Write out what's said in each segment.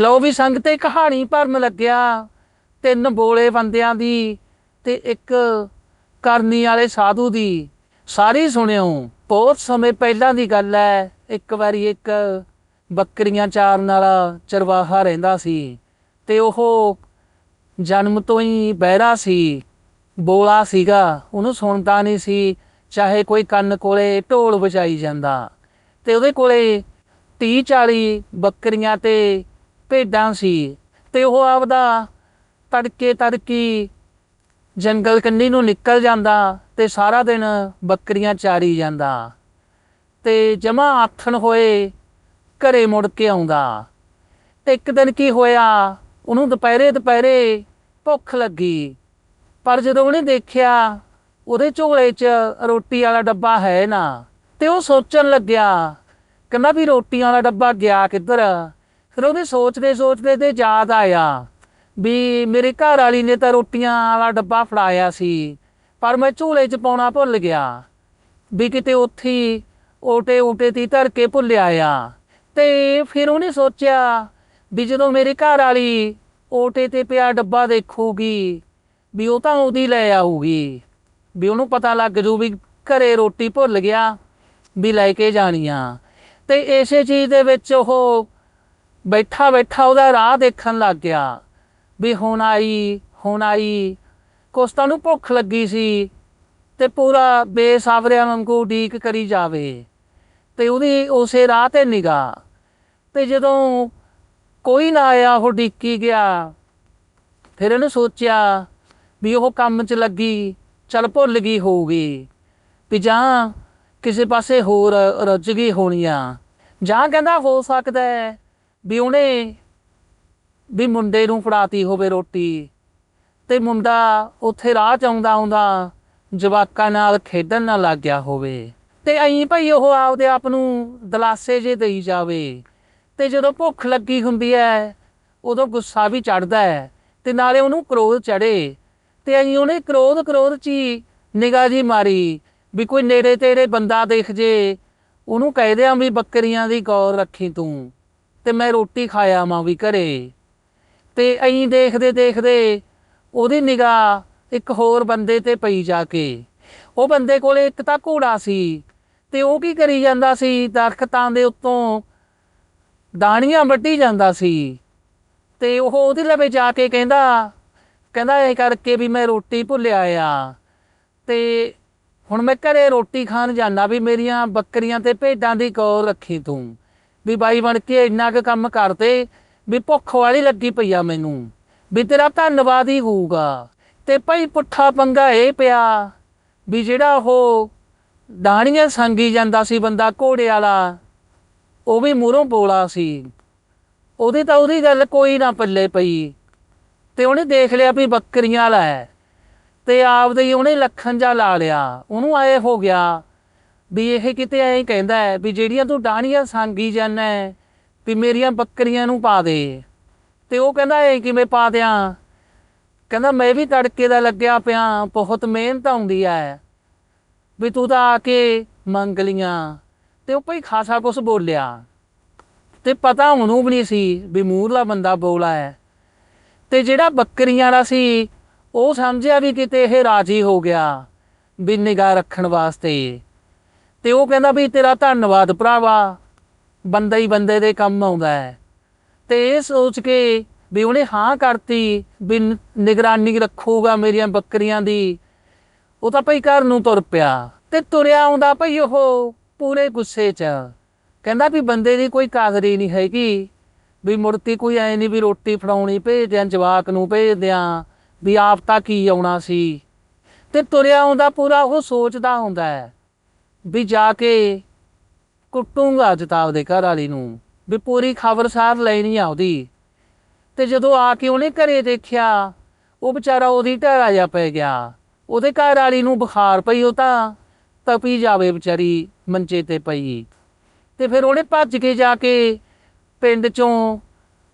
ਲਓ ਵੀ ਸੰਗ ਤੇ ਕਹਾਣੀ ਭਰਨ ਲੱਗਿਆ, ਤਿੰਨ ਬੋਲੇ ਬੰਦਿਆਂ ਦੀ ਤੇ ਇੱਕ ਕਰਨੀ ਵਾਲੇ ਸਾਧੂ ਦੀ। ਸਾਰੀ ਸੁਣਿਓ, ਬਹੁਤ ਸਮੇਂ ਪਹਿਲਾਂ ਦੀ ਗੱਲ ਹੈ ਇੱਕ ਵਾਰੀ ਇੱਕ ਬੱਕਰੀਆਂ ਚਾਰਨ ਵਾਲਾ ਚਰਵਾਹਾ ਰਹਿੰਦਾ ਸੀ ਤੇ ਉਹ ਜਨਮ ਤੋਂ ਹੀ ਬਹਿਰਾ ਸੀ, ਬੋਲਾ ਸੀਗਾ, ਉਹਨੂੰ ਸੁਣਦਾ ਨਹੀਂ ਸੀ, ਚਾਹੇ ਕੋਈ ਕੰਨ ਕੋਲੇ ਢੋਲ ਵਜਾਈ ਜਾਂਦਾ ਤੇ ਉਹਦੇ ਕੋਲੇ 30 40 ਬੱਕਰੀਆਂ ਤੇ ਭੇਡਾਂ ਸੀ ਤੇ ਉਹ ਆਪਦਾ ਤੜਕੇ ਤੜਕੀ ਜੰਗਲ ਕੰਨੀ ਨੂੰ ਨਿਕਲ ਜਾਂਦਾ ਤੇ ਸਾਰਾ ਦਿਨ ਬੱਕਰੀਆਂ ਚਾਰੀ ਜਾਂਦਾ ਤੇ ਜਮਾ ਆਥਣ ਹੋਏ ਘਰੇ ਮੁੜ ਕੇ ਆਉਂਦਾ। ਤੇ ਇੱਕ ਦਿਨ ਕੀ ਹੋਇਆ, ਉਹਨੂੰ ਦੁਪਹਿਰੇ ਦੁਪਹਿਰੇ ਭੁੱਖ ਲੱਗੀ, ਪਰ ਜਦੋਂ ਉਹਨੇ ਦੇਖਿਆ ਉਹਦੇ ਝੋਲੇ 'ਚ ਰੋਟੀ ਵਾਲਾ ਡੱਬਾ ਹੈ ਨਾ, ਤੇ ਉਹ ਸੋਚਣ ਲੱਗਿਆ, ਕਹਿੰਦਾ ਵੀ ਰੋਟੀ ਵਾਲਾ ਡੱਬਾ ਗਿਆ ਕਿੱਧਰ? ਫਿਰ ਉਹਦੇ ਸੋਚਦੇ ਸੋਚਦੇ ਤੇ ਯਾਦ ਆਇਆ ਵੀ ਮੇਰੇ ਘਰ ਵਾਲੀ ਨੇ ਤਾਂ ਰੋਟੀਆਂ ਵਾਲਾ ਡੱਬਾ ਫੜਾਇਆ ਸੀ, ਪਰ ਮੈਂ ਝੂਲੇ 'ਚ ਪਾਉਣਾ ਭੁੱਲ ਗਿਆ। ਵੀ ਕਿਤੇ ਉੱਥੇ ਓਟੇ ਓਟੇ ਤੀ ਧਰ ਕੇ ਭੁੱਲਿਆ ਆ ਤੇ ਫਿਰ ਉਹਨੇ ਸੋਚਿਆ ਵੀ ਜਦੋਂ ਮੇਰੇ ਘਰ ਵਾਲੀ ਓਟੇ ਤੇ ਪਿਆ ਡੱਬਾ ਦੇਖੂਗੀ, ਵੀ ਉਹ ਤਾਂ ਉਹਦੀ ਲੈ ਆਊਗੀ। ਵੀ ਉਹਨੂੰ ਪਤਾ ਲੱਗ ਜੂ ਵੀ ਘਰੇ ਰੋਟੀ ਭੁੱਲ ਗਿਆ, ਵੀ ਲੈ ਕੇ ਜਾਣੀ ਆ। ਤੇ ਇਸੇ ਚੀਜ਼ ਦੇ ਵਿੱਚ ਉਹ ਬੈਠਾ ਬੈਠਾ ਉਹਦਾ ਰਾਹ ਦੇਖਣ ਲੱਗ ਗਿਆ ਵੀ ਹੁਣ ਆਈ ਹੁਣ ਆਈ। ਕੁਛ ਤਾਂ ਉਹਨੂੰ ਭੁੱਖ ਲੱਗੀ ਸੀ ਤੇ ਪੂਰਾ ਬੇਸਾਵਰਿਆਂ ਵਾਂਗੂ ਉਡੀਕ ਕਰੀ ਜਾਵੇ। ਤੇ ਉਹਦੀ ਉਸੇ ਰਾਹ ਤੇ ਨਿਗਾ ਤੇ ਜਦੋਂ ਕੋਈ ਨਾ ਆਇਆ, ਉਹ ਡਿੱਕੀ ਗਿਆ। ਫਿਰ ਇਹਨੂੰ ਸੋਚਿਆ ਵੀ ਉਹ ਕੰਮ 'ਚ ਲੱਗੀ, ਚੱਲ ਭੁੱਲ ਗਈ ਹੋਊਗੀ। ਵੀ ਜਾਂ ਕਿਸੇ ਪਾਸੇ ਹੋਰ ਰੁੱਝ ਗਈ ਹੋਣੀ ਆ। ਜਾਂ ਕਹਿੰਦਾ ਹੋ ਸਕਦਾ ਹੈ ਵੀ ਉਹਨੇ ਵੀ ਮੁੰਡੇ ਨੂੰ ਫੜਾਤੀ ਹੋਵੇ ਰੋਟੀ ਤੇ ਮੁੰਡਾ ਉੱਥੇ ਰਾਹ ਚ ਆਉਂਦਾ ਆਉਂਦਾ ਜਵਾਕਾਂ ਨਾਲ ਖੇਡਣ ਨਾ ਲੱਗ ਗਿਆ ਹੋਵੇ। ਤੇ ਐਂ ਭਾਈ ਉਹ ਆਪਦੇ ਆਪ ਨੂੰ ਦਲਾਸੇ ਜੇ ਦੇਈ ਜਾਵੇ ਤੇ ਜਦੋਂ ਭੁੱਖ ਲੱਗੀ ਹੁੰਦੀ ਹੈ ਉਦੋਂ ਗੁੱਸਾ ਵੀ ਚੜਦਾ ਹੈ ਤੇ ਨਾਲੇ ਉਹਨੂੰ ਕ੍ਰੋਧ ਚੜੇ ਤੇ ਐਂ ਉਹਨੇ ਕ੍ਰੋਧ ਕ੍ਰੋਧ ਚ ਹੀ ਨਿਗਾਹ ਜੀ ਮਾਰੀ ਵੀ ਕੋਈ ਨੇੜੇ ਤੇਰੇ ਬੰਦਾ ਦੇਖ ਜੇ। ਉਹਨੂੰ ਕਹਿ ਦਿਆਂ ਵੀ ਬੱਕਰੀਆਂ ਦੀ ਗੌਰ ਰੱਖੀ ਤੂੰ। ਤੇ ਮੈਂ ਰੋਟੀ ਖਾਇਆ ਮਾਂ ਵੀ ਘਰੇ। ਤੇ ਐਂ ਦੇਖਦੇ ਦੇਖਦੇ ਉਹਦੀ ਨਿਗਾਹ ਇੱਕ ਹੋਰ ਬੰਦੇ ਤੇ ਪਈ ਜਾ ਕੇ। ਉਹ ਬੰਦੇ ਕੋਲੇ ਇੱਕ ਤਾਂ ਘੋੜਾ ਸੀ ਤੇ ਉਹ ਕੀ ਕਰੀ ਜਾਂਦਾ ਸੀ? ਦਰਖਤਾਂ ਦੇ ਉੱਤੋਂ ਦਾਣੀਆਂ ਵੱਢੀ ਜਾਂਦਾ ਸੀ। ਤੇ ਉਹ ਉਹਦੇ ਲਵੇ ਜਾ ਕੇ ਕਹਿੰਦਾ ਕਹਿੰਦਾ ਇਹ ਕਰਕੇ ਵੀ ਮੈਂ ਰੋਟੀ ਭੁੱਲਿਆ ਆ। ਤੇ ਹੁਣ ਮੈਂ ਘਰੇ ਰੋਟੀ ਖਾਣ ਜਾਣਾ ਵੀ ਮੇਰੀਆਂ ਬੱਕਰੀਆਂ ਤੇ ਭੇਡਾਂ ਦੀ ਗੌਰ ਰੱਖੀ ਤੂੰ। ਵੀ ਬਾਈ ਬਣ ਕੇ ਇੰਨਾ ਕੁ ਕੰਮ ਕਰਦੇ, ਵੀ ਭੁੱਖ ਵਾਲੀ ਲੱਗੀ ਪਈ ਆ ਮੈਨੂੰ, ਵੀ ਤੇਰਾ ਧੰਨਵਾਦ ਹੀ ਹੋਊਗਾ। ਤੇ ਭਾਈ ਪੁੱਠਾ ਪੰਗਾ ਇਹ ਪਿਆ ਵੀ ਜਿਹੜਾ ਉਹ ਦਾਣੀਆਂ ਸੰਗੀ ਜਾਂਦਾ ਸੀ ਬੰਦਾ ਘੋੜੇ ਵਾਲਾ, ਉਹ ਵੀ ਮੂਹਰੋਂ ਬੋਲਾ ਸੀ। ਉਹਦੀ ਤਾਂ ਉਹਦੀ ਗੱਲ ਕੋਈ ਨਾ ਪੱਲੇ ਪਈ। ਤੇ ਉਹਨੇ ਦੇਖ ਲਿਆ ਵੀ ਬੱਕਰੀਆਂ ਵਾਲਾ ਹੈ। ਤੇ ਆਪਦੇ ਹੀ ਉਹਨੇ ਲੱਖਣ ਜਾ ਲਾ ਲਿਆ। ਉਹਨੂੰ ਆਏ ਹੋ ਗਿਆ। ਵੀ ਇਹ ਕਿਤੇ ਐਂ ਕਹਿੰਦਾ ਹੈ ਵੀ ਜਿਹੜੀਆਂ ਤੂੰ ਡਾਣੀਆਂ ਸੰਗੀ ਜਾਂਦਾ ਹੈ, ਵੀ ਮੇਰੀਆਂ ਬੱਕਰੀਆਂ ਨੂੰ ਪਾ ਦੇ। ਤੇ ਉਹ ਕਹਿੰਦਾ ਇਹ ਕਿਵੇਂ ਪਾ ਦਿਆਂ? ਕਹਿੰਦਾ ਮੈਂ ਵੀ ਤੜਕੇ ਦਾ ਲੱਗਿਆ ਪਿਆ ਬਹੁਤ ਮਿਹਨਤ ਆਉਂਦੀ ਹੈ। ਵੀ ਤੂੰ ਤਾਂ ਆ ਕੇ ਮੰਗ ਲੀਆਂ। ਤੇ ਉਹ ਭਈ ਖਾਸਾ ਕੁਛ ਬੋਲਿਆ। ਤੇ ਪਤਾ ਉਹਨੂੰ ਵੀ ਨਹੀਂ ਸੀ ਵੀ ਮੂਰਲਾ ਬੰਦਾ ਬੋਲਾ ਹੈ। ਤੇ ਜਿਹੜਾ ਬੱਕਰੀਆਂ ਵਾਲਾ ਸੀ ਉਹ ਸਮਝਿਆ ਵੀ ਕਿਤੇ ਇਹ ਰਾਜੀ ਹੋ ਗਿਆ ਵੀ ਨਿਗਾਹ ਰੱਖਣ ਵਾਸਤੇ। ਤੇ ਉਹ ਕਹਿੰਦਾ ਵੀ ਤੇਰਾ ਧੰਨਵਾਦ ਭਰਾਵਾ, ਬੰਦਾ ਹੀ ਬੰਦੇ ਦੇ ਕੰਮ ਆਉਂਦਾ ਹੈ। ਤੇ ਇਹ ਸੋਚ ਕੇ ਵੀ ਉਹਨੇ ਹਾਂ ਕਰਤੀ ਵੀ ਨ- ਨਿਗਰਾਨੀ ਰੱਖੂਗਾ ਮੇਰੀਆਂ ਬੱਕਰੀਆਂ ਦੀ। ਉਹ ਤਾਂ ਭਈ ਘਰ ਨੂੰ ਤੁਰ ਪਿਆ ਤੇ ਤੁਰਿਆ ਆਉਂਦਾ ਭਈ ਉਹ ਪੂਰੇ ਗੁੱਸੇ 'ਚ। ਕਹਿੰਦਾ ਵੀ ਬੰਦੇ ਦੀ ਕੋਈ ਕਾਦਰ ਨਹੀਂ ਹੈਗੀ, ਵੀ ਮੁਰਤੀ ਕੋਈ ਐ ਨਹੀਂ ਵੀ ਰੋਟੀ ਫੜਾਉਣੀ ਭੇਜਦਿਆਂ ਜਵਾਕ ਨੂੰ ਭੇਜਦਿਆਂ ਵੀ ਆਪ ਤਾਂ ਕੀ ਆਉਣਾ ਸੀ। ਤੇ ਤੁਰਿਆ ਆਉਂਦਾ ਪੂਰਾ ਉਹ ਸੋਚਦਾ ਹੁੰਦਾ ਹੈ। ਵੀ ਜਾ ਕੇ ਕੁੱਟੂਗਾ ਅੱਜ ਤਾਂ ਘਰ ਵਾਲੀ ਨੂੰ, ਵੀ ਪੂਰੀ ਖਬਰਸਾਰ ਲੈਣੀ ਆ ਉਹਦੀ। ਤੇ ਜਦੋਂ ਆ ਕੇ ਉਹਨੇ ਘਰੇ ਦੇਖਿਆ, ਉਹ ਵਿਚਾਰਾ ਉਹਦੀ ਢਾਰਾ ਜਾ ਪੈ ਗਿਆ। ਉਹਦੇ ਘਰ ਵਾਲੀ ਨੂੰ ਬੁਖਾਰ ਪਈ ਉਹ ਤਾਂ, ਤਪੀ ਜਾਵੇ ਵਿਚਾਰੀ ਮੰਚੇ ਤੇ ਪਈ। ਤੇ ਫਿਰ ਉਹਨੇ ਭੱਜ ਕੇ ਜਾ ਕੇ ਪਿੰਡ ਚੋਂ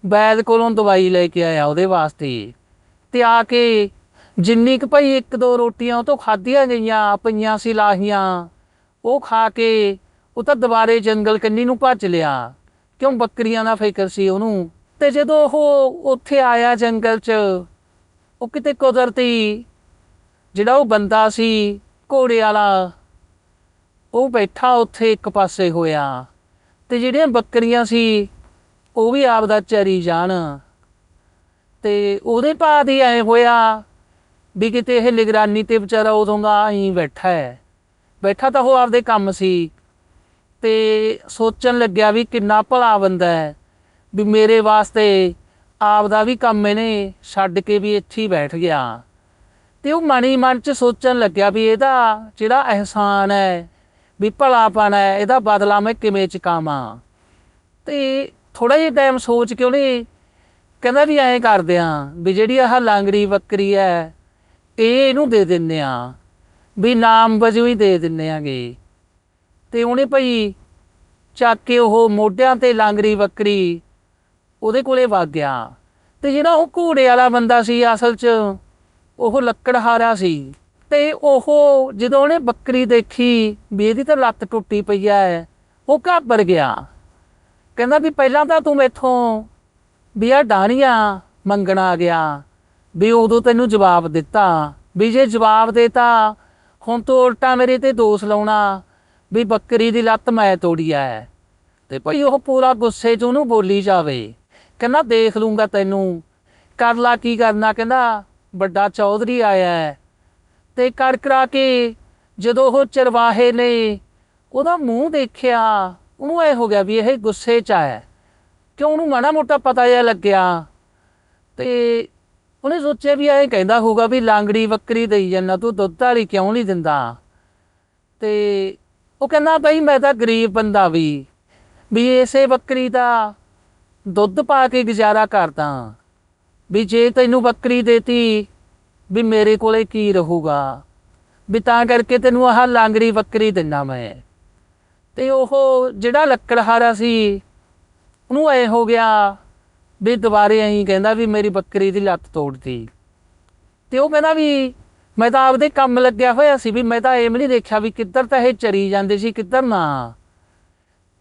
ਵੈਦ ਕੋਲੋਂ ਦਵਾਈ ਲੈ ਕੇ ਆਇਆ ਉਹਦੇ ਵਾਸਤੇ। ਤੇ ਆ ਕੇ ਜਿੰਨੀ ਕੁ ਭਈ ਇੱਕ ਦੋ ਰੋਟੀਆਂ ਉਹ ਤੋਂ ਖਾਧੀਆਂ ਗਈਆਂ, ਪਈਆਂ ਸੀ ਲਾਹੀਆਂ ਉਹ ਖਾ ਕੇ ਉਹ ਤਾਂ ਦੁਬਾਰੇ ਜੰਗਲ ਕੰਨੀ ਨੂੰ ਭੱਜ ਲਿਆ। ਕਿਉਂ ਬੱਕਰੀਆਂ ਦਾ ਫਿਕਰ ਸੀ ਉਹਨੂੰ? ਤੇ ਜਦੋਂ ਉਹ ਉੱਥੇ ਆਇਆ ਜੰਗਲ 'ਚ, ਉਹ ਕਿਤੇ ਕੁਦਰਤੀ ਜਿਹੜਾ ਉਹ ਬੰਦਾ ਸੀ, ਘੋੜੇ ਵਾਲਾ, ਉਹ ਬੈਠਾ ਉੱਥੇ ਇੱਕ ਪਾਸੇ ਹੋਇਆ। ਤੇ ਜਿਹੜੀਆਂ ਬੱਕਰੀਆਂ ਸੀ, ਉਹ ਵੀ ਆਪਦਾ ਚਰੀ ਜਾਣ। ਤੇ ਉਹਦੇ ਬਾਅਦ ਹੀ ਐ ਹੋਇਆ ਵੀ ਕਿਤੇ ਇਹ ਨਿਗਰਾਨੀ ਤੇ ਵਿਚਾਰਾ ਉਦੋਂ ਦਾ ਆਈ ਬੈਠਾ ਹੈ। ਬੈਠਾ ਤਾਂ ਉਹ ਆਪਦੇ ਕੰਮ ਸੀ ਤੇ ਸੋਚਣ ਲੱਗਿਆ ਵੀ ਕਿੰਨਾ ਭਲਾ ਬੰਦਾ ਹੈ, ਵੀ ਮੇਰੇ ਵਾਸਤੇ ਆਪ ਦਾ ਵੀ ਕੰਮ ਇਹਨੇ ਛੱਡ ਕੇ ਵੀ ਇੱਥੇ ਹੀ ਬੈਠ ਗਿਆ। ਤੇ ਉਹ ਮਣੀ ਮਨ ਚ ਸੋਚਣ ਲੱਗਿਆ ਵੀ ਇਹਦਾ ਜਿਹੜਾ ਅਹਿਸਾਨ ਹੈ, ਵੀ ਭਲਾਪਨ ਹੈ, ਇਹਦਾ ਬਦਲਾ ਮੈਂ ਕਿਵੇਂ ਚੁਕਾਵਾਂ। ਤੇ ਥੋੜਾ ਜਿਹਾ ਟਾਈਮ ਸੋਚ ਕੇ ਉਹਨੇ ਕਹਿੰਦਾ ਵੀ ਐਂ ਕਰਦੇ ਆ ਵੀ ਜਿਹੜੀ ਆਹ ਲਾਂਗੜੀ ਬੱਕਰੀ ਹੈ, ਇਹ ਇਹਨੂੰ ਦੇ ਦਿੰਨੇ ਆ। ਵੀ ਨਾਮ ਵਜੋਂ ਹੀ ਦੇ ਦਿੰਨੇ ਆਗੇ। ਤੇ ਉਹਨੇ ਭਈ ਚੱਕ ਕੇ ਉਹ ਮੋਢਿਆਂ ਤੇ ਲਾਂਗਰੀ ਬੱਕਰੀ ਉਹਦੇ ਕੋਲੇ ਵਗ ਗਿਆ। ਤੇ ਜਿਹੜਾ ਉਹ ਘੋੜੇ ਵਾਲਾ ਬੰਦਾ ਸੀ ਅਸਲ 'ਚ, ਉਹ ਲੱਕੜਹਾਰਾ ਸੀ। ਤੇ ਉਹ ਜਦੋਂ ਉਹਨੇ ਬੱਕਰੀ ਦੇਖੀ ਵੀ ਇਹਦੀ ਤਾਂ ਲੱਤ ਟੁੱਟੀ ਪਈ ਐ, ਉਹ ਘਾਬਰ ਗਿਆ। ਕਹਿੰਦਾ ਵੀ ਪਹਿਲਾਂ ਤਾਂ ਤੂੰ ਮੈਥੋਂ ਵੀ ਆ ਡਾਣੀਆਂ ਮੰਗਣਾ ਆ ਗਿਆ, ਵੀ ਉਦੋਂ ਤੈਨੂੰ ਜਵਾਬ ਦਿੱਤਾ। ਵੀ ਜੇ ਜਵਾਬ ਦੇਤਾ ਹੁਣ ਤੂੰ ਉਲਟਾ ਮੇਰੇ ਤੇ ਦੋਸ਼ ਲਾਉਣਾ ਵੀ ਬੱਕਰੀ ਦੀ ਲੱਤ ਮੈਂ ਤੋੜੀ ਐ। ਤੇ ਭਈ ਉਹ ਪੂਰਾ ਗੁੱਸੇ 'ਚ ਉਹਨੂੰ ਬੋਲੀ ਜਾਵੇ। ਕਹਿੰਦਾ, ਦੇਖ ਲੂੰਗਾ ਤੈਨੂੰ। ਕਰ ਲਾ ਕੀ ਕਰਨਾ? ਕਹਿੰਦਾ, ਵੱਡਾ ਚੌਧਰੀ ਆਇਆ ਹੈ ਤੇ ਕਰ ਕਰਾ ਕੇ ਜਦੋਂ ਉਹ ਚਰਵਾਹੇ ਨੇ, ਉਹਦਾ ਮੂੰਹ ਦੇਖਿਆ, ਉਹਨੂੰ ਐ ਹੋ ਗਿਆ ਵੀ ਇਹ ਗੁੱਸੇ 'ਚ ਆਇਆ ਕਿਉਂ ਉਹਨੂੰ ਮਾੜਾ ਮੋਟਾ ਪਤਾ ਜਿਹਾ ਲੱਗਿਆ। ਤੇ ਉਹਨੇ ਸੋਚਿਆ ਵੀ ਐਂ ਕਹਿੰਦਾ ਹੋਊਗਾ ਵੀ ਲਾਂਗੜੀ ਬੱਕਰੀ ਦੇਈ ਜਾਂਦਾ, ਤੂੰ ਦੁੱਧ ਵਾਲੀ ਕਿਉਂ ਨਹੀਂ ਦਿੰਦਾ? ਤੇ ਉਹ ਕਹਿੰਦਾ ਬਈ ਮੈਂ ਤਾਂ ਗਰੀਬ ਬੰਦਾ ਵੀ ਵੀ ਇਸੇ ਬੱਕਰੀ ਦਾ ਦੁੱਧ ਪਾ ਕੇ ਗੁਜ਼ਾਰਾ ਕਰਦਾ। ਵੀ ਜੇ ਤੈਨੂੰ ਬੱਕਰੀ ਦੇਤੀ, ਵੀ ਮੇਰੇ ਕੋਲੇ ਕੀ ਰਹੂਗਾ? ਵੀ ਤਾਂ ਕਰਕੇ ਤੈਨੂੰ ਆਹ ਲਾਂਗੜੀ ਬੱਕਰੀ ਦਿੰਨਾ ਮੈਂ। ਤੇ ਉਹ ਜਿਹੜਾ ਲੱਕੜਹਾਰਾ ਸੀ, ਉਹਨੂੰ ਐ ਹੋ ਗਿਆ ਵੀ ਦੁਬਾਰੇ ਐਂ ਕਹਿੰਦਾ ਵੀ ਮੇਰੀ ਬੱਕਰੀ ਦੀ ਲੱਤ ਤੋੜਤੀ। ਤੇ ਉਹ ਕਹਿੰਦਾ ਵੀ ਮੈਂ ਤਾਂ ਆਪਦੇ ਕੰਮ ਲੱਗਿਆ ਹੋਇਆ ਸੀ ਵੀ ਮੈਂ ਤਾਂ ਐਵੇਂ ਨਹੀਂ ਦੇਖਿਆ ਵੀ ਕਿੱਧਰ ਤਾਂ ਇਹ ਚਰੀ ਜਾਂਦੇ ਸੀ, ਕਿੱਧਰ ਨਾ।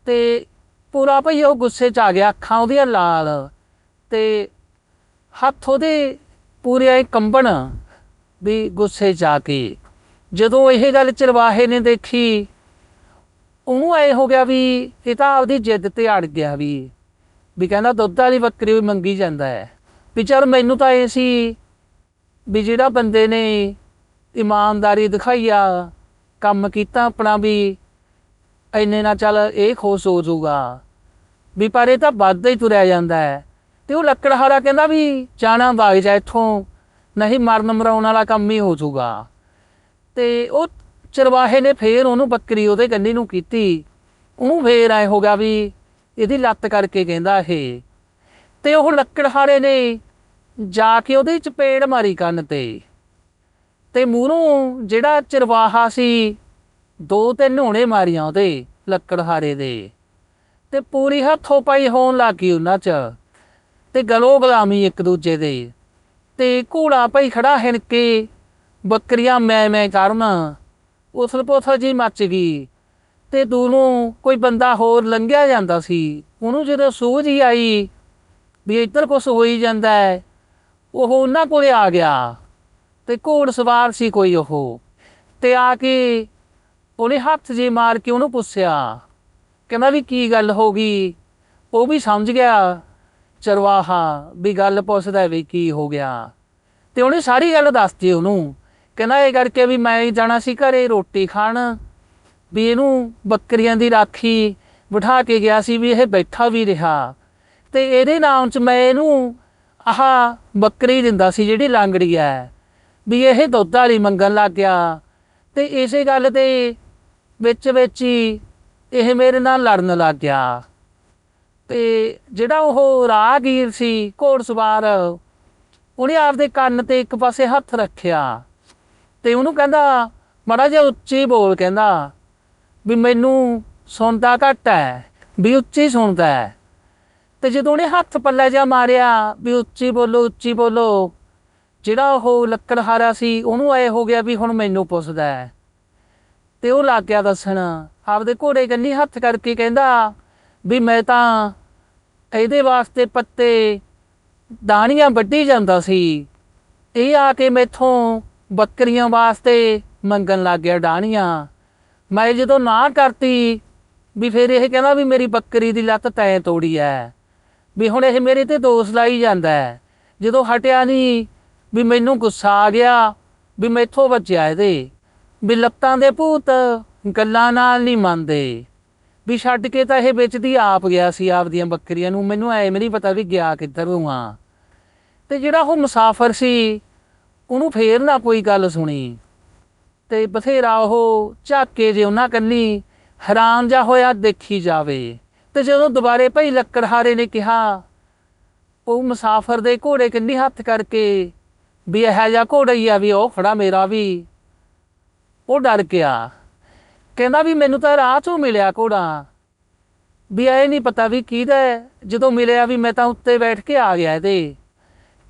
ਤੇ ਪੂਰਾ ਭਈ ਉਹ ਗੁੱਸੇ 'ਚ ਆ ਗਿਆ ਅੱਖਾਂ ਉਹਦੀਆਂ ਲਾਲ ਤੇ ਹੱਥ ਉਹਦੇ ਪੂਰੇ ਐ ਕੰਬਣ ਵੀ ਗੁੱਸੇ 'ਚ ਆ ਕੇ। ਜਦੋਂ ਇਹ ਗੱਲ ਚਰਵਾਹੇ ਨੇ ਦੇਖੀ, ਉਹਨੂੰ ਐ ਹੋ ਗਿਆ ਵੀ ਇਹ ਤਾਂ ਆਪਦੀ ਜਿੱਦ ਤੇ ਅੜ ਗਿਆ ਵੀ। ਵੀ ਕਹਿੰਦਾ ਦੁੱਧ ਵਾਲੀ ਬੱਕਰੀ ਵੀ ਮੰਗੀ ਜਾਂਦਾ ਹੈ। ਵੀ ਚੱਲ ਮੈਨੂੰ ਤਾਂ ਇਹ ਸੀ ਵੀ ਜਿਹੜਾ ਬੰਦੇ ਨੇ ਇਮਾਨਦਾਰੀ ਦਿਖਾਈ ਆ, ਕੰਮ ਕੀਤਾ ਆਪਣਾ ਵੀ, ਇੰਨੇ ਨਾ ਚੱਲ ਇਹ ਖੁਸ਼ ਹੋ ਜਾਊਗਾ। ਵੀ ਪਰ ਇਹ ਤਾਂ ਵੱਧਦਾ ਹੀ ਤੁਰਿਆ ਜਾਂਦਾ ਹੈ। ਤੇ ਉਹ ਲੱਕੜਹਾਰਾ ਕਹਿੰਦਾ ਵੀ ਜਾਣਾ ਵਗ ਜਾ ਇੱਥੋਂ, ਨਹੀਂ ਮਰਨ ਮਰਾਉਣ ਵਾਲਾ ਕੰਮ ਹੀ ਹੋ ਜਾਊਗਾ। ਤੇ ਉਹ ਚਰਵਾਹੇ ਨੇ ਫੇਰ ਉਹਨੂੰ ਬੱਕਰੀ ਉਹਦੇ ਕੰਨੀ ਨੂੰ ਕੀਤੀ। ਉਹਨੂੰ ਫੇਰ ਐ ਹੋ ਗਿਆ ਵੀ ਇਹਦੀ ਲੱਤ ਕਰਕੇ ਕਹਿੰਦਾ ਇਹ। ਤੇ ਉਹ ਲੱਕੜਹਾਰੇ ਨੇ, ਜਾ ਕੇ ਉਹਦੇ ਚਪੇੜ ਮਾਰੀ ਕੰਨ ਤੇ। ਤੇ ਮੂਹਰੋਂ ਜਿਹੜਾ ਚਰਵਾਹਾ ਸੀ, ਦੋ ਤਿੰਨ ਹੋਣੇ ਮਾਰੀਆਂ ਉਹਦੇ ਲੱਕੜਹਾਰੇ ਦੇ। ਤੇ ਪੂਰੀ ਹੱਥੋਂ ਪਾਈ ਹੋਣ ਲੱਗੀ ਉਹਨਾਂ 'ਚ। ਤੇ ਗਲੋ ਗਲਾਮੀ ਇੱਕ ਦੂਜੇ ਦੇ। ਤੇ ਘੋੜਾ ਭਾਈ ਖੜਾ ਹਿਣਕੇ, ਬੱਕਰੀਆਂ ਮੈਂ ਮੈਂ ਕਰਨ ਉਥਲ ਪੁਥਲ ਜੀ ਮੱਚ ਗਈ। ਤੇ ਦੂਰੋਂ ਕੋਈ ਬੰਦਾ ਹੋਰ ਲੰਘਿਆ ਜਾਂਦਾ ਸੀ। ਉਹਨੂੰ ਜਦੋਂ ਸੂਝ ਹੀ ਆਈ ਵੀ ਇੱਧਰ ਕੁਛ ਹੋਈ ਜਾਂਦਾ ਹੈ, ਉਹ ਉਹਨਾਂ ਕੋਲੇ ਆ ਗਿਆ ਤੇ ਘੋੜ ਸਵਾਰ ਸੀ ਕੋਈ ਉਹ। ਤੇ ਆ ਕੇ ਉਹਨੇ ਹੱਥ ਜੇ ਮਾਰ ਕੇ ਉਹਨੂੰ ਪੁੱਛਿਆ, ਕਹਿੰਦਾ ਵੀ ਕੀ ਗੱਲ ਹੋ ਗਈ? ਉਹ ਵੀ ਸਮਝ ਗਿਆ, ਚਰਵਾਹਾ ਵੀ ਗੱਲ ਪੁੱਛਦਾ ਵੀ ਕੀ ਹੋ ਗਿਆ। ਤੇ ਉਹਨੇ ਸਾਰੀ ਗੱਲ ਦੱਸਤੀ ਉਹਨੂੰ, ਕਹਿੰਦਾ ਇਹ ਕਰਕੇ ਵੀ ਮੈਂ ਜਾਣਾ ਸੀ ਘਰੇ ਰੋਟੀ ਖਾਣ। ਵੀ ਇਹਨੂੰ ਬੱਕਰੀਆਂ ਦੀ ਰਾਖੀ ਬਿਠਾ ਕੇ ਗਿਆ ਸੀ ਵੀ ਇਹ ਬੈਠਾ ਵੀ ਰਿਹਾ। ਤੇ ਇਹਦੇ ਨਾਮ 'ਚ ਮੈਂ ਇਹਨੂੰ ਆਹ ਬੱਕਰੀ ਦਿੰਦਾ ਸੀ ਜਿਹੜੀ ਲਾਂਗੜੀ ਹੈ ਵੀ ਇਹ ਦੁੱਧ ਵਾਲੀ ਮੰਗਣ ਲੱਗ ਗਿਆ। ਤੇ ਇਸੇ ਗੱਲ 'ਤੇ ਵਿੱਚ ਵਿੱਚ ਹੀ ਇਹ ਮੇਰੇ ਨਾਲ ਲੜਨ ਲੱਗ ਗਿਆ। ਤੇ ਜਿਹੜਾ ਉਹ ਰਾਹਗੀਰ ਸੀ, ਘੋੜਸਵਾਰ, ਉਹਨੇ ਆਪਦੇ ਕੰਨ ਤੇ ਇੱਕ ਪਾਸੇ ਹੱਥ ਰੱਖਿਆ ਤੇ ਉਹਨੂੰ ਕਹਿੰਦਾ, ਮਾੜਾ ਜਿਹਾ ਉੱਚੀ ਬੋਲ, ਕਹਿੰਦਾ। ਵੀ ਮੈਨੂੰ ਸੁਣਦਾ ਘੱਟ ਹੈ, ਵੀ ਉੱਚੀ ਸੁਣਦਾ ਹੈ। ਤੇ ਜਦੋਂ ਉਹਨੇ ਹੱਥ ਪੱਲੇ ਜਿਹਾ ਮਾਰਿਆ, ਵੀ ਉੱਚੀ ਬੋਲੋ ਉੱਚੀ ਬੋਲੋ, ਜਿਹੜਾ ਉਹ ਲੱਕੜਹਾਰਾ ਸੀ, ਉਹਨੂੰ ਐ ਹੋ ਗਿਆ ਵੀ ਹੁਣ ਮੈਨੂੰ ਪੁੱਛਦਾ ਹੈ। ਤੇ ਉਹ ਲੱਗ ਗਿਆ ਦੱਸਣ, ਆਪਦੇ ਘੋੜੇ ਕੰਨੀ ਹੱਥ ਕਰਕੇ ਕਹਿੰਦਾ, ਵੀ ਮੈਂ ਤਾਂ ਇਹਦੇ ਵਾਸਤੇ ਪੱਤੇ, ਦਾਣੀਆਂ ਵੱਢੀ ਜਾਂਦਾ ਸੀ। ਇਹ ਆ ਕੇ ਮੈਥੋਂ ਬੱਕਰੀਆਂ ਵਾਸਤੇ ਮੰਗਣ ਲੱਗ ਗਿਆ ਡਾਣੀਆਂ ਮੈਂ ਜਦੋਂ ਨਾ ਕਰਤੀ ਵੀ ਫਿਰ ਇਹ ਕਹਿੰਦਾ ਵੀ ਮੇਰੀ ਬੱਕਰੀ ਦੀ ਲੱਤ ਤੈਂ ਤੋੜੀ ਐ, ਵੀ ਹੁਣ ਇਹ ਮੇਰੇ ਤੇ ਦੋਸ਼ ਲਾਈ ਜਾਂਦਾ ਹੈ। ਜਦੋਂ ਹਟਿਆ ਨਹੀਂ ਵੀ ਮੈਨੂੰ ਗੁੱਸਾ ਆ ਗਿਆ ਵੀ ਮੈਥੋਂ ਬਚਿਆ ਇਹਦੇ, ਵੀ ਲੱਤਾਂ ਦੇ ਭੂਤ ਗੱਲਾਂ ਨਾਲ ਨਹੀਂ ਮੰਨਦੇ। ਵੀ ਛੱਡ ਕੇ ਤਾਂ ਇਹ ਵੇਚਦੀ ਆਪ ਗਿਆ ਸੀ ਆਪਦੀਆਂ ਬੱਕਰੀਆਂ ਨੂੰ, ਮੈਨੂੰ ਐ ਨਹੀਂ ਪਤਾ ਵੀ ਗਿਆ ਕਿੱਧਰ ਨੂੰ ਆ। ਤੇ ਜਿਹੜਾ ਉਹ ਮੁਸਾਫਰ ਸੀ, ਉਹਨੂੰ ਫੇਰ ਨਾ ਕੋਈ ਗੱਲ ਸੁਣੀ। ਤੇ ਬਥੇਰਾ ਉਹ ਝਾਕੇ ਜੇ ਉਹਨਾਂ ਕੰਨੀ ਹੈਰਾਨ ਜਾ ਹੋਇਆ ਦੇਖੀ ਜਾਵੇ। ਤੇ ਜਦੋਂ ਦੁਬਾਰੇ ਭਾਈ ਲੱਕੜਹਾਰੇ ਨੇ ਕਿਹਾ, ਉਹ ਮੁਸਾਫਰ ਦੇ ਘੋੜੇ ਕੰਨੀ ਹੱਥ ਕਰਕੇ, ਵੀ ਇਹ ਜਿਹਾ ਘੋੜਾ ਹੀ ਆ ਵੀ ਉਹ ਖੜਾ ਮੇਰਾ ਵੀ। ਉਹ ਡਰ ਗਿਆ। ਕਹਿੰਦਾ ਵੀ ਮੈਨੂੰ ਤਾਂ ਰਾਹ ਚੋਂ ਮਿਲਿਆ ਘੋੜਾ। ਵੀ ਇਹ ਨਹੀਂ ਪਤਾ ਵੀ ਕਿਹਦਾ ਜਦੋਂ ਮਿਲਿਆ ਵੀ ਮੈਂ ਤਾਂ ਉੱਤੇ ਬੈਠ ਕੇ ਆ ਗਿਆ ਇਹਦੇ।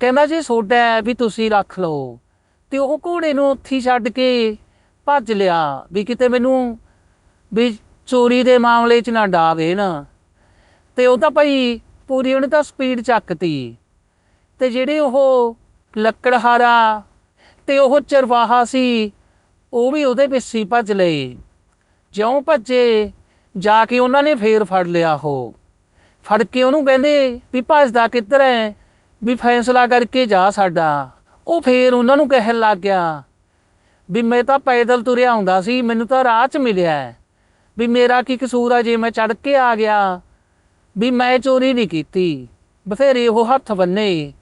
ਕਹਿੰਦਾ ਜੀ ਸੋਡਾ ਵੀ ਤੁਸੀਂ ਰੱਖ ਲਓ, ਤੇ ਉਹ ਘੋੜੇ ਨੂੰ ਉੱਥੇ ਛੱਡ ਕੇ ਭੱਜ ਲਿਆ ਵੀ ਕਿਤੇ ਮੈਨੂੰ ਵੀ ਚੋਰੀ ਦੇ ਮਾਮਲੇ 'ਚ ਨਾ ਡਾ ਨਾ। ਤੇ ਉਹ ਤਾਂ ਭਾਈ ਪੂਰੀ ਉਹਨੇ ਤਾਂ ਸਪੀਡ ਚੱਕਤੀ। ਤੇ ਜਿਹੜੇ ਉਹ ਲੱਕੜਹਾਰਾ ਤੇ ਉਹ ਚਰਵਾਹਾ ਸੀ, ਉਹ ਵੀ ਉਹਦੇ ਪਿੱਛੇ ਭੱਜ ਲਏ। ਜਿਉਂ ਭੱਜੇ, ਜਾ ਕੇ ਉਹਨਾਂ ਨੇ ਫੇਰ ਫੜ ਲਿਆ ਉਹ। ਫੜ ਕੇ ਉਹਨੂੰ ਕਹਿੰਦੇ ਵੀ ਭੱਜਦਾ ਕਿੱਧਰ ਹੈ ਵੀ ਫੈਸਲਾ ਕਰਕੇ ਜਾ ਸਾਡਾ। ਉਹ ਫੇਰ ਉਹਨਾਂ ਨੂੰ ਕਹਿਣ ਲੱਗ ਗਿਆ ਵੀ ਮੈਂ ਤਾਂ ਪੈਦਲ ਤੁਰਿਆ ਆਉਂਦਾ ਸੀ, ਮੈਨੂੰ ਤਾਂ ਰਾਹ 'ਚ ਮਿਲਿਆ ਹੈ। ਵੀ ਮੇਰਾ ਕੀ ਕਸੂਰ ਆ ਜੇ ਮੈਂ ਚੜ ਕੇ ਆ ਗਿਆ? ਵੀ ਮੈਂ ਚੋਰੀ ਨਹੀਂ ਕੀਤੀ। ਬਥੇਰੇ ਉਹ ਹੱਥ ਬੰਨੇ।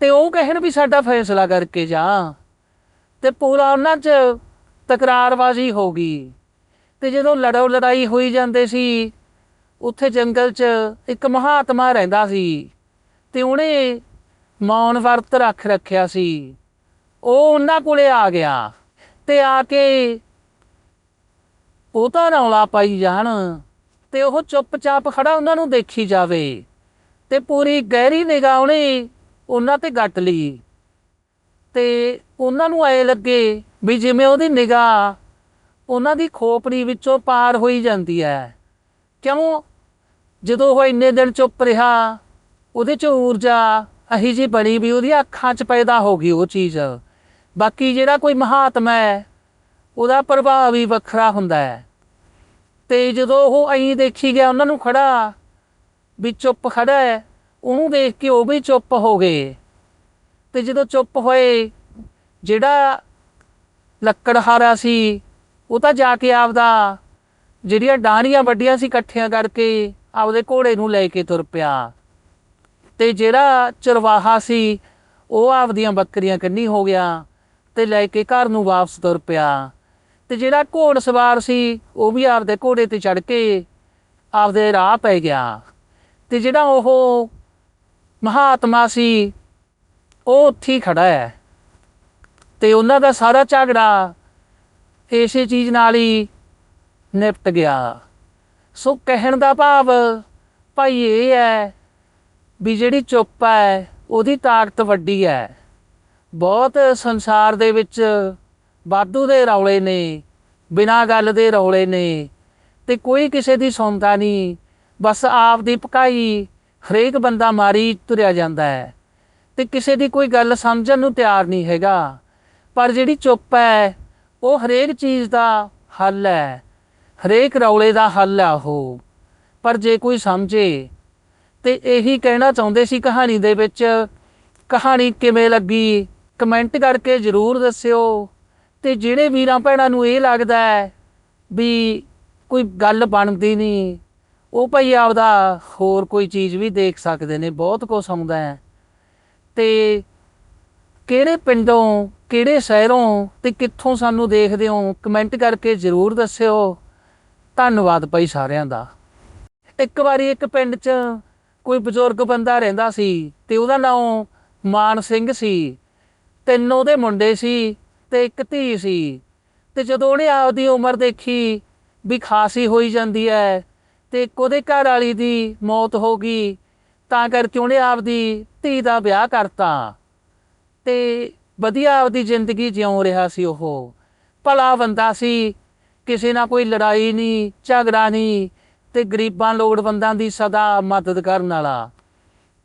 ਤੇ ਉਹ ਕਹਿਣ ਵੀ ਸਾਡਾ ਫੈਸਲਾ ਕਰਕੇ ਜਾ। ਤੇ ਪੂਰਾ ਉਹਨਾਂ 'ਚ ਤਕਰਾਰਬਾਜ਼ੀ ਹੋ ਗਈ। ਤੇ ਜਦੋਂ ਲੜੋ ਲੜਾਈ ਹੋਈ ਜਾਂਦੇ ਸੀ, ਉੱਥੇ ਜੰਗਲ 'ਚ ਇੱਕ ਮਹਾਤਮਾ ਰਹਿੰਦਾ ਸੀ। ਤੇ ਉਹਨੇ ਮੌਨ ਵਰਤ ਰੱਖ ਰੱਖਿਆ ਸੀ। ਉਹ ਉਹਨਾਂ ਕੋਲੇ ਆ ਗਿਆ। ਤੇ ਆ ਕੇ ਉਹ ਤਾਂ ਰੌਲਾ ਪਾਈ ਜਾਣ ਤੇ ਉਹ ਚੁੱਪਚਾਪ ਖੜਾ ਉਹਨਾਂ ਨੂੰ ਦੇਖੀ ਜਾਵੇ ਤੇ ਪੂਰੀ ਗਹਿਰੀ ਨਿਗਾਹ ਉਹਨੇ ਉਹਨਾਂ ਤੇ ਗੱਟ ਲਈ ਤੇ ਉਹਨਾਂ ਨੂੰ ਐ ਲੱਗੇ ਵੀ ਜਿਵੇਂ ਉਹਦੀ ਨਿਗਾਹ ਉਹਨਾਂ ਦੀ ਖੋਪੜੀ ਵਿੱਚੋਂ ਪਾਰ ਹੋਈ ਜਾਂਦੀ ਹੈ। ਕਿਉਂ? ਜਦੋਂ ਉਹ ਇੰਨੇ ਦਿਨ ਚੁੱਪ ਰਿਹਾ, ਉਹਦੇ ਚ ਊਰਜਾ ਅਹੀ ਜੀ ਬਣੀ ਵੀ ਉਹਦੀਆਂ ਅੱਖਾਂ 'ਚ ਪੈਦਾ ਹੋ ਗਈ ਉਹ ਚੀਜ਼। ਬਾਕੀ ਜਿਹੜਾ ਕੋਈ ਮਹਾਤਮਾ ਹੈ, ਉਹਦਾ ਪ੍ਰਭਾਵ ਹੀ ਵੱਖਰਾ ਹੁੰਦਾ ਹੈ। ਤੇ ਜਦੋਂ ਉਹ ਐਂ ਦੇਖੀ ਗਿਆ, ਉਹਨਾਂ ਨੂੰ ਖੜਾ, ਵੀ ਚੁੱਪ ਖੜਾ ਹੈ, ਉਹਨੂੰ ਦੇਖ ਕੇ ਉਹ ਵੀ ਚੁੱਪ ਹੋ ਗਏ। ਤੇ ਜਦੋਂ ਚੁੱਪ ਹੋਏ, ਜਿਹੜਾ ਲੱਕੜਹਾਰਾ ਸੀ, ਉਹ ਤਾਂ ਜਾ ਕੇ ਆਪਦਾ ਜਿਹੜੀਆਂ ਡਾਹਣੀਆਂ ਵੱਡੀਆਂ ਸੀ ਇਕੱਠੀਆਂ ਕਰਕੇ ਆਪਦੇ ਘੋੜੇ ਨੂੰ ਲੈ ਕੇ ਤੁਰ ਪਿਆ। ਤੇ ਜਿਹੜਾ ਚਰਵਾਹਾ ਸੀ, ਉਹ ਆਪਦੀਆਂ ਬੱਕਰੀਆਂ ਕੰਨੀ ਹੋ ਗਿਆ। ਤੇ ਲੈ ਕੇ ਘਰ ਨੂੰ ਵਾਪਸ ਤੁਰ ਪਿਆ। ਤੇ ਜਿਹੜਾ ਘੋੜ ਸਵਾਰ ਸੀ, ਉਹ ਵੀ ਆਪਦੇ ਘੋੜੇ ਤੇ ਚੜ ਕੇ ਆਪਦੇ ਰਾਹ ਪੈ ਗਿਆ। ਤੇ ਜਿਹੜਾ ਉਹ ਮਹਾਤਮਾ ਸੀ, ਉਹ ਉੱਥੇ ਹੀ ਖੜਾ ਹੈ। ਤੇ ਉਹਨਾਂ ਦਾ ਸਾਰਾ ਝਗੜਾ ਇਸੇ ਚੀਜ਼ ਨਾਲ ਹੀ ਨਿਪਟ ਗਿਆ। ਸੋ ਕਹਿਣ ਦਾ ਭਾਵ ਭਾਈ ਇਹ ਹੈ ਵੀ ਜਿਹੜੀ ਚੁੱਪ ਹੈ, ਉਹਦੀ ਤਾਕਤ ਵੱਡੀ ਹੈ। ਬਹੁਤ ਸੰਸਾਰ ਦੇ ਵਿੱਚ ਵਾਧੂ ਦੇ ਰੌਲੇ ਨੇ, ਬਿਨਾਂ ਗੱਲ ਦੇ ਰੌਲੇ ਨੇ ਤੇ ਕੋਈ ਕਿਸੇ ਦੀ ਸੁਣਦਾ ਨਹੀਂ। ਬਸ ਆਪ ਦੀ ਭਕਾਈ ਹਰੇਕ ਬੰਦਾ ਮਾਰੀ ਤੁਰਿਆ ਜਾਂਦਾ ਹੈ ਤੇ ਕਿਸੇ ਦੀ ਕੋਈ ਗੱਲ ਸਮਝਣ ਨੂੰ ਤਿਆਰ ਨਹੀਂ ਹੈਗਾ। ਪਰ ਜਿਹੜੀ ਚੁੱਪ ਹੈ, ਉਹ ਹਰੇਕ ਚੀਜ਼ ਦਾ ਹੱਲ ਹੈ, ਹਰੇਕ ਰੌਲੇ ਦਾ ਹੱਲ ਹੈ ਉਹ। ਪਰ ਜੇ ਕੋਈ ਸਮਝੇ, ਤੇ ਇਹੀ ਕਹਿਣਾ ਚਾਹੁੰਦੇ ਸੀ ਕਹਾਣੀ ਦੇ ਵਿੱਚ, ਕਹਾਣੀ ਕਿਵੇਂ ਲੱਗੀ? ਕਮੈਂਟ ਕਰਕੇ ਜਰੂਰ ਦੱਸਿਓ। ਤੇ ਜਿਹੜੇ ਵੀਰਾਂ ਭੈਣਾਂ ਨੂੰ ਇਹ ਲੱਗਦਾ ਹੈ ਵੀ ਕੋਈ ਗੱਲ ਬਣਦੀ ਨਹੀਂ, ਉਹ ਭਾਈ ਆਪਦਾ ਹੋਰ ਕੋਈ ਚੀਜ਼ ਵੀ ਦੇਖ ਸਕਦੇ ਨੇ, ਬਹੁਤ ਕੁਝ ਆਉਂਦਾ ਹੈ। ਤੇ ਕਿਹੜੇ ਪਿੰਡੋਂ, ਕਿਹੜੇ ਸ਼ਹਿਰੋਂ ਤੇ ਕਿੱਥੋਂ ਸਾਨੂੰ ਦੇਖਦੇ ਹੋ, ਕਮੈਂਟ ਕਰਕੇ ਜਰੂਰ ਦੱਸਿਓ। ਧੰਨਵਾਦ ਭਾਈ ਸਾਰਿਆਂ ਦਾ। ਇੱਕ ਵਾਰੀ ਇੱਕ ਪਿੰਡ 'ਚ ਕੋਈ ਬਜ਼ੁਰਗ ਬੰਦਾ ਰਹਿੰਦਾ ਸੀ ਤੇ ਉਹਦਾ ਨਾਮ ਮਾਨ ਸਿੰਘ ਸੀ। ਤਿੰਨ ਉਹਦੇ ਮੁੰਡੇ ਸੀ ਤੇ ਇੱਕ ਧੀ ਸੀ। ਤੇ ਜਦੋਂ ਉਹਨੇ ਆਪਦੀ ਉਮਰ ਦੇਖੀ ਵੀ ਖਾਸੀ ਹੋਈ ਜਾਂਦੀ ਹੈ ਤੇ ਇੱਕ ਉਹਦੇ ਘਰ ਵਾਲੀ ਦੀ ਮੌਤ ਹੋ ਗਈ, ਤਾਂ ਕਰਕੇ ਉਹਨੇ ਆਪਦੀ ਧੀ ਦਾ ਵਿਆਹ ਕਰਤਾ। ਤੇ ਵਧੀਆ ਆਪਦੀ ਜ਼ਿੰਦਗੀ ਜਿਉਂ ਰਿਹਾ ਸੀ ਉਹ। ਭਲਾ ਬੰਦਾ ਸੀ, ਕਿਸੇ ਨਾਲ ਕੋਈ ਲੜਾਈ ਨਹੀਂ, ਝਗੜਾ ਨਹੀਂ ਤੇ ਗਰੀਬਾਂ ਲੋੜਵੰਦਾਂ ਦੀ ਸਦਾ ਮਦਦ ਕਰਨ ਵਾਲਾ।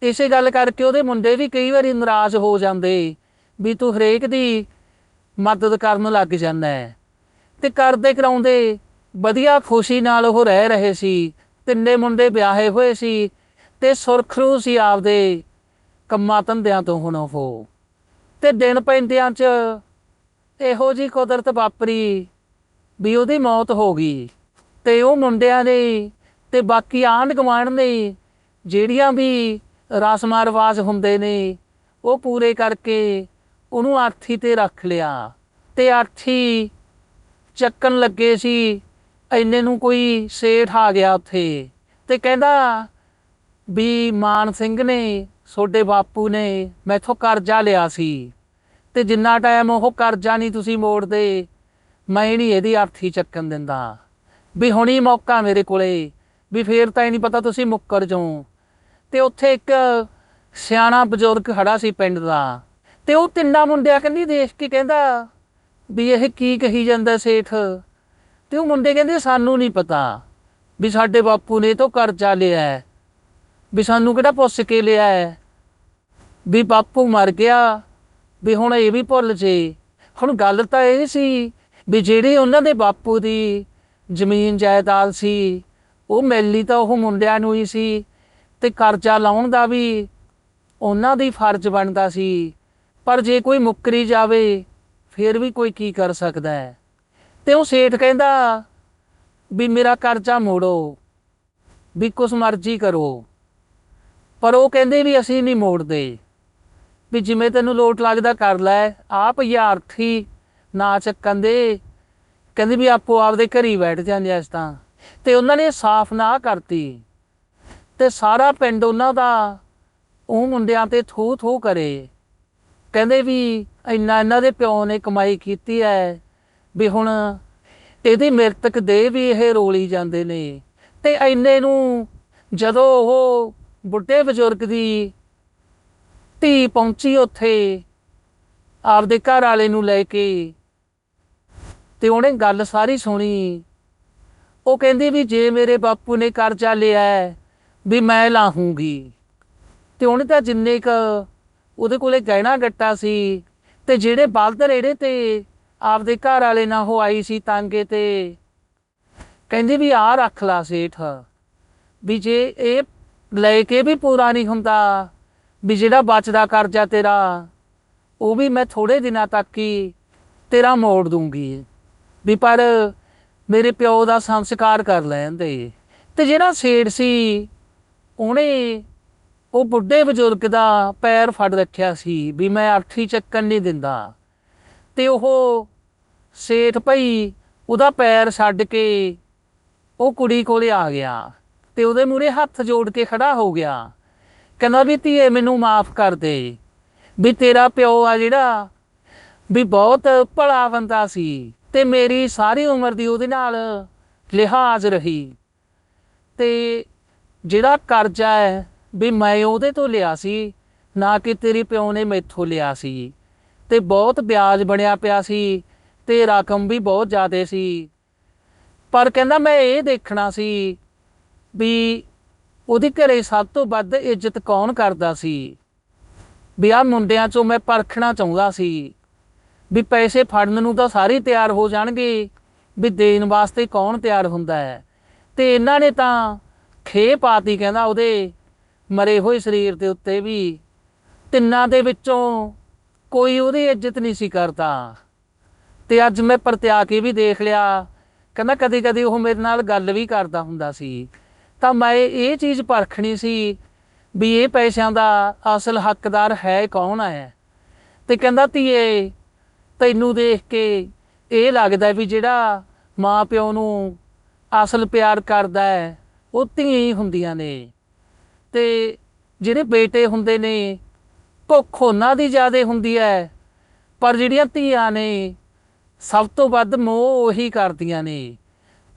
ਇਸੇ ਗੱਲ ਕਰਕੇ ਉਹਦੇ ਮੁੰਡੇ ਵੀ ਕਈ ਵਾਰੀ ਨਾਰਾਜ਼ ਹੋ ਜਾਂਦੇ। ਵੀ ਤੂੰ ਹਰੇਕ ਦੀ ਮਦਦ ਕਰਨ ਲੱਗ ਜਾਂਦਾ ਹੈ। ਤੇ ਕਰਦੇ ਕਰਾਉਂਦੇ ਵਧੀਆ ਖੁਸ਼ੀ ਨਾਲ ਉਹ ਰਹਿ ਰਹੇ ਸੀ, ਤਿੰਨੇ ਮੁੰਡੇ ਵਿਆਹੇ ਹੋਏ ਸੀ ਤੇ ਸੁਰਖਰੂ ਸੀ ਆਪਦੇ ਕੰਮਾਂ ਧੰਦਿਆਂ ਤੋਂ ਹੁਣ ਉਹ। ਤੇ ਦਿਨ ਪੈਂਦਿਆਂ ਚ ਇਹੋ ਜੀ ਕੁਦਰਤ ਵਾਪਰੀ ਵੀ ਉਹਦੀ ਮੌਤ ਹੋ ਗਈ ਤੇ ਉਹ ਮੁੰਡਿਆਂ ਨੇ ਤੇ ਬਾਕੀ ਆਂਢ ਗੁਆਂਢ ਨੇ ਜਿਹੜੀਆਂ ਵੀ ਰਸਮਾਂ ਰਿਵਾਜ ਹੁੰਦੇ ਨੇ ਉਹ ਪੂਰੇ ਕਰਕੇ ਉਹਨੂੰ ਆਰਥੀ ਤੇ ਰੱਖ ਲਿਆ। ਤੇ ਆਰਥੀ ਚੱਕਣ ਲੱਗੇ ਸੀ ਐਨੇ ਨੂੰ ਕੋਈ ਸੇਠ ਆ ਗਿਆ ਉੱਥੇ। ਤੇ ਕਹਿੰਦਾ ਵੀ ਮਾਨ ਸਿੰਘ ਨੇ ਤੁਹਾਡੇ ਬਾਪੂ ਨੇ ਮੈਥੋਂ ਕਰਜ਼ਾ ਲਿਆ ਸੀ। ਤੇ ਜਿੰਨਾ ਟਾਈਮ ਉਹ ਕਰਜ਼ਾ ਨਹੀਂ ਤੁਸੀਂ ਮੋੜਦੇ, ਮੈਂ ਨਹੀਂ ਇਹਦੀ ਆਰਥੀ ਚੱਕਣ ਦਿੰਦਾ। ਵੀ ਹੁਣੀ ਮੌਕਾ ਮੇਰੇ ਕੋਲੇ, ਵੀ ਫੇਰ ਤਾਂ ਇਹ ਨਹੀਂ ਪਤਾ ਤੁਸੀਂ ਮੁੱਕਰ ਜਾਓ। ਤੇ ਉੱਥੇ ਇੱਕ ਸਿਆਣਾ ਬਜ਼ੁਰਗ ਖੜਾ ਸੀ ਪਿੰਡ ਦਾ। ਤੇ ਉਹ ਤਿੰਨਾਂ ਮੁੰਡਿਆਂ ਕਹਿੰਦੀ ਦੇਖ ਕੇ ਕਹਿੰਦਾ ਵੀ ਇਹ ਕੀ ਕਹੀ ਜਾਂਦਾ ਸੇਠ। ਤੇ ਉਹ ਮੁੰਡੇ ਕਹਿੰਦੇ ਸਾਨੂੰ ਨਹੀਂ ਪਤਾ ਵੀ ਸਾਡੇ ਬਾਪੂ ਨੇ ਇਹ ਤੋਂ ਕਰਜ਼ਾ ਲਿਆ ਹੈ, ਵੀ ਸਾਨੂੰ ਕਿਹੜਾ ਪੁੱਛ ਕੇ ਲਿਆ ਹੈ, ਵੀ ਬਾਪੂ ਮਰ ਗਿਆ, ਵੀ ਹੁਣ ਇਹ ਵੀ ਭੁੱਲ ਜੇ। ਹੁਣ ਗੱਲ ਤਾਂ ਇਹ ਸੀ ਵੀ ਜਿਹੜੇ ਉਹਨਾਂ ਦੇ ਬਾਪੂ ਦੀ ਜ਼ਮੀਨ ਜਾਇਦਾਦ ਸੀ, ਉਹ ਮਿਲਣੀ ਤਾਂ ਉਹ ਮੁੰਡਿਆਂ ਨੂੰ ਹੀ ਸੀ ਤੇ ਕਰਜ਼ਾ ਲਾਉਣ ਦਾ ਵੀ ਉਹਨਾਂ ਦੀ ਫਰਜ਼ ਬਣਦਾ ਸੀ। ਪਰ ਜੇ ਕੋਈ ਮੁੱਕਰੀ ਜਾਵੇ, ਫਿਰ ਵੀ ਕੋਈ ਕੀ ਕਰ ਸਕਦਾ ਹੈ? ਤੇ ਉਹ ਸੇਠ ਕਹਿੰਦਾ, ਵੀ ਮੇਰਾ ਕਰਜ਼ਾ ਮੋੜੋ, ਵੀ ਕੁਛ ਮਰਜ਼ੀ ਕਰੋ। ਪਰ ਉਹ ਕਹਿੰਦੇ ਵੀ ਅਸੀਂ ਨਹੀਂ ਮੋੜਦੇ। ਵੀ ਜਿਵੇਂ ਤੈਨੂੰ ਲੋਟ ਲੱਗਦਾ ਕਰ ਲੈ, ਆਪ ਯਾਰਥੀ ਨਾ ਚੱਕਣ ਦੇ। ਕਹਿੰਦੇ ਵੀ ਆਪੋ ਆਪਦੇ ਘਰੀ ਬੈਠ ਜਾਂਦੇ ਅਸ ਤਾਂ। ਤੇ ਉਹਨਾਂ ਨੇ ਸਾਫ਼ ਨਾ ਕਰਤੀ। ਤੇ ਸਾਰਾ ਪਿੰਡ ਉਹਨਾਂ ਦਾ, ਉਹ ਮੁੰਡਿਆਂ ਤੇ ਥੂ ਥੂ ਕਰੇ। ਕਹਿੰਦੇ ਵੀ ਇੰਨਾ ਇਹਨਾਂ ਦੇ ਪਿਓ ਨੇ ਕਮਾਈ ਕੀਤੀ ਹੈ ਵੀ ਹੁਣ ਇਹਦੀ ਮ੍ਰਿਤਕ ਦੇ ਵੀ ਇਹ ਰੋਲੀ ਜਾਂਦੇ ਨੇ। ਤੇ ਐਨੇ ਨੂੰ ਜਦੋਂ ਉਹ ਬੁੱਢੇ ਬਜ਼ੁਰਗ ਦੀ ਧੀ ਪਹੁੰਚੀ ਉੱਥੇ, ਆਪਦੇ ਘਰ ਵਾਲੇ ਨੂੰ ਲੈ ਕੇ, ਤੇ ਉਹਨੇ ਗੱਲ ਸਾਰੀ ਸੁਣੀ। ਉਹ ਕਹਿੰਦੀ ਵੀ ਜੇ ਮੇਰੇ ਬਾਪੂ ਨੇ ਕਰਜ਼ਾ ਲਿਆ, ਵੀ ਮੈਂ ਲਾਹੂੰਗੀ। ਤੇ ਉਹਨੇ ਤਾਂ ਜਿੰਨੇ ਕ ਉਹਦੇ ਕੋਲੇ ਗਹਿਣਾ ਗੱਟਾ ਸੀ ਤੇ ਜਿਹੜੇ ਬਲਦ ਰੇੜੇ ਤੇ ਆਪਦੇ ਘਰ ਵਾਲੇ ਨਾਲ ਉਹ ਆਈ ਸੀ ਤਾਂਗੇ ਤੇ ਕਹਿੰਦੀ ਵੀ ਆਹ ਰੱਖ ਲਾ ਸੇਠ, ਵੀ ਜੇ ਇਹ ਲੈ ਕੇ ਵੀ ਪੂਰਾ ਨਹੀਂ ਹੁੰਦਾ, ਵੀ ਜਿਹੜਾ ਬਚਦਾ ਕਰਜ਼ਾ ਤੇਰਾ, ਉਹ ਵੀ ਮੈਂ ਥੋੜੇ ਦਿਨਾਂ ਤੱਕ ਹੀ ਤੇਰਾ ਮੋੜ ਦੂੰਗੀ। ਵੀ ਪਰ ਮੇਰੇ ਪਿਓ ਦਾ ਸੰਸਕਾਰ ਕਰ ਲੈਣ ਦੇ ਤੇ ਜਿਹੜਾ ਸੇਠ ਸੀ, ਉਹਨੇ ਉਹ ਬੁੱਢੇ ਬਜ਼ੁਰਗ ਦਾ ਪੈਰ ਫੜ ਰੱਖਿਆ ਸੀ ਵੀ ਮੈਂ ਅਰਥੀ ਚੱਕਣ ਨਹੀਂ ਦਿੰਦਾ। ਤੇ ਉਹ ਸੇਠ ਭਈ ਉਹਦਾ ਪੈਰ ਛੱਡ ਕੇ ਉਹ ਕੁੜੀ ਕੋਲੇ ਆ ਗਿਆ ਤੇ ਉਹਦੇ ਮੂਰੇ ਹੱਥ ਜੋੜ ਕੇ ਖੜਾ ਹੋ ਗਿਆ। ਕਹਿੰਦਾ ਵੀ ਧੀਏ, ਮੈਨੂੰ ਮਾਫ ਕਰ ਦੇ ਵੀ ਤੇਰਾ ਪਿਓ ਆ ਜਿਹੜਾ ਵੀ ਬਹੁਤ ਭਲਾ ਬੰਦਾ ਸੀ ਤੇ ਮੇਰੀ ਸਾਰੀ ਉਮਰ ਦੀ ਉਹਦੇ ਨਾਲ ਲਿਹਾਜ਼ ਰਹੀ। ਤੇ ਜਿਹੜਾ ਕਰਜ਼ਾ ਹੈ ਵੀ ਮੈਂ ਉਹਦੇ ਤੋਂ ਲਿਆ ਸੀ, ਨਾ ਕਿ ਤੇਰੇ ਪਿਓ ਨੇ ਮੈਥੋਂ ਲਿਆ ਸੀ। ਤੇ ਬਹੁਤ ਵਿਆਜ ਬਣਿਆ ਪਿਆ ਸੀ ਤੇ ਰਕਮ ਵੀ ਬਹੁਤ ਜ਼ਿਆਦਾ ਸੀ। ਪਰ ਕਹਿੰਦਾ ਮੈਂ ਇਹ ਦੇਖਣਾ ਸੀ ਵੀ ਉਹਦੇ ਘਰੇ ਸਭ ਤੋਂ ਵੱਧ ਇੱਜ਼ਤ ਕੌਣ ਕਰਦਾ ਸੀ? ਵੀ ਆ ਮੁੰਡਿਆਂ ਚੋਂ ਮੈਂ ਪਰਖਣਾ ਚਾਹੁੰਦਾ ਸੀ। ਵੀ ਪੈਸੇ ਫੜਨ ਨੂੰ ਤਾਂ ਸਾਰੇ ਤਿਆਰ ਹੋ ਜਾਣਗੇ। ਵੀ ਦੇਣ ਵਾਸਤੇ ਕੌਣ ਤਿਆਰ ਹੁੰਦਾ ਹੈ? ਤੇ ਇਹਨਾਂ ਨੇ ਤਾਂ ਖੇ ਪਾਤੀ ਕਹਿੰਦਾ ਉਹਦੇ। ਮਰੇ ਹੋਏ ਸਰੀਰ ਦੇ ਉੱਤੇ ਵੀ, ਤਿੰਨਾਂ ਦੇ ਵਿੱਚੋਂ ਕੋਈ ਉਹਦੀ ਇੱਜ਼ਤ ਨਹੀਂ ਸੀ ਕਰਦਾ। ਤੇ ਅੱਜ ਮੈਂ ਪਰਤਿਆ ਕੇ ਵੀ ਦੇਖ ਲਿਆ ਕਹਿੰਦਾ ਕਦੀ ਕਦੀ ਉਹ ਮੇਰੇ ਨਾਲ ਗੱਲ ਵੀ ਕਰਦਾ ਹੁੰਦਾ ਸੀ। ਤਾਂ ਮੈਂ ਇਹ ਚੀਜ਼ ਪਰਖਣੀ ਸੀ ਵੀ ਇਹ ਪੈਸਿਆਂ ਦਾ ਅਸਲ ਹੱਕਦਾਰ ਹੈ ਕੌਣ ਹੈ। ਤੇ ਕਹਿੰਦਾ, ਧੀਏ, ਤੈਨੂੰ ਦੇਖ ਕੇ ਇਹ ਲੱਗਦਾ ਵੀ ਜਿਹੜਾ ਮਾਂ ਪਿਓ ਨੂੰ ਅਸਲ ਪਿਆਰ ਕਰਦਾ ਹੈ, ਉਹ ਧੀਆਂ ਹੀ ਹੁੰਦੀਆਂ ਨੇ। ਤੇ ਜਿਹੜੇ ਬੇਟੇ ਹੁੰਦੇ ਨੇ, ਭੁੱਖ ਉਹਨਾਂ ਦੀ ਜ਼ਿਆਦਾ ਹੁੰਦੀ ਹੈ ਪਰ ਜਿਹੜੀਆਂ ਧੀਆਂ ਨੇ, ਸਭ ਤੋਂ ਵੱਧ ਮੋਹ ਉਹੀ ਕਰਦੀਆਂ ਨੇ।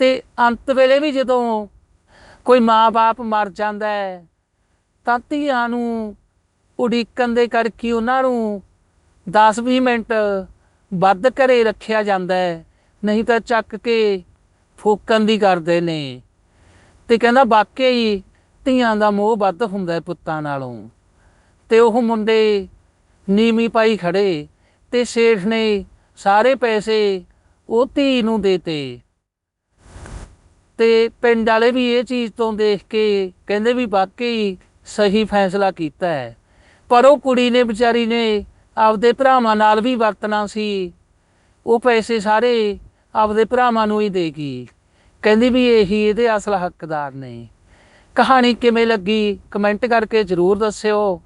ਤੇ ਅੰਤ ਵੇਲੇ ਵੀ ਜਦੋਂ ਕੋਈ ਮਾਂ-ਬਾਪ ਮਰ ਜਾਂਦਾ ਹੈ ਤਾਂ ਧੀਆਂ ਨੂੰ ਉਡੀਕਣ ਦੇ ਕਰਕੇ ਉਹਨਾਂ ਨੂੰ 10-20 ਮਿੰਟ ਵੱਧ ਘਰੇ ਰੱਖਿਆ ਜਾਂਦਾ ਹੈ ਨਹੀਂ ਤਾਂ ਚੱਕ ਕੇ ਫੂਕਣ ਦੀ ਕਰਦੇ ਨੇ। ਤੇ ਕਹਿੰਦਾ, ਵਾਕਈ ਧੀਆਂ ਦਾ ਮੋਹ ਵੱਧ ਹੁੰਦਾ ਪੁੱਤਾਂ ਨਾਲੋਂ। ਤੇ ਉਹ ਮੁੰਡੇ ਨੀਵੀਂ ਪਾਈ ਖੜੇ ਤੇ ਸੇਠ ਨੇ ਸਾਰੇ ਪੈਸੇ ਉਹ ਧੀ ਨੂੰ ਦੇਤੇ। ਤੇ ਪਿੰਡ ਵਾਲੇ ਵੀ ਇਹ ਚੀਜ਼ ਤੋਂ ਦੇਖ ਕੇ ਕਹਿੰਦੇ ਵੀ ਵਾਕਈ ਸਹੀ ਫੈਸਲਾ ਕੀਤਾ ਹੈ। ਪਰ ਉਹ ਕੁੜੀ ਨੇ ਵਿਚਾਰੀ ਨੇ ਆਪਦੇ ਭਰਾਵਾਂ ਨਾਲ ਵੀ ਵਰਤਣਾ ਸੀ। ਉਹ ਪੈਸੇ ਸਾਰੇ ਆਪਦੇ ਭਰਾਵਾਂ ਨੂੰ ਹੀ ਦੇਗੀ ਕਹਿੰਦੀ ਵੀ ਇਹੀ ਇਹਦੇ ਅਸਲ ਹੱਕਦਾਰ ਨੇ। ਕਹਾਣੀ ਕਿਵੇਂ ਲੱਗੀ? ਕਮੈਂਟ ਕਰਕੇ ਜ਼ਰੂਰ ਦੱਸਿਓ।